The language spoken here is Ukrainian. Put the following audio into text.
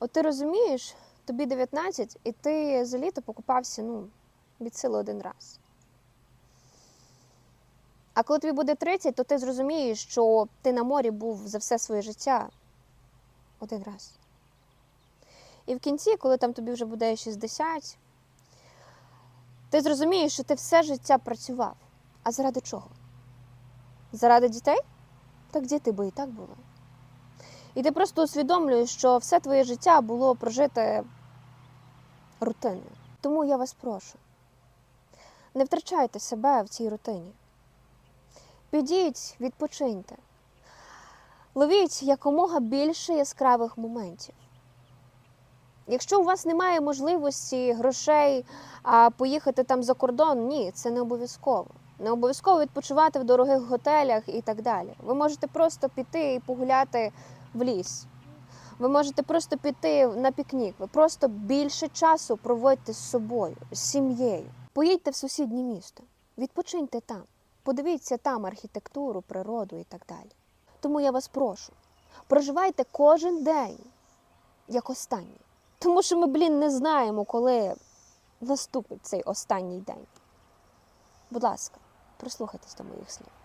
От ти розумієш, тобі 19, і ти за літо покупався ну, від сили один раз. А коли тобі буде 30, то ти зрозумієш, що ти на морі був за все своє життя один раз. І в кінці, коли там тобі вже буде 60, ти зрозумієш, що ти все життя працював. А заради чого? Заради дітей? Так діти би і так були. І ти просто усвідомлюєш, що все твоє життя було прожите рутиною. Тому я вас прошу, не втрачайте себе в цій рутині. Підіть, відпочиньте. Ловіть якомога більше яскравих моментів. Якщо у вас немає можливості грошей а, поїхати там за кордон, ні, це не обов'язково. Не обов'язково відпочивати в дорогих готелях і так далі. Ви можете просто піти і погуляти в ліс. Ви можете просто піти на пікнік. Ви просто більше часу проводьте з собою, з сім'єю. Поїдьте в сусіднє місто, відпочиньте там, подивіться там архітектуру, природу і так далі. Тому я вас прошу, проживайте кожен день як останній. Тому що ми, блін, не знаємо, коли наступить цей останній день. Будь ласка, прислухайтесь до моїх слів.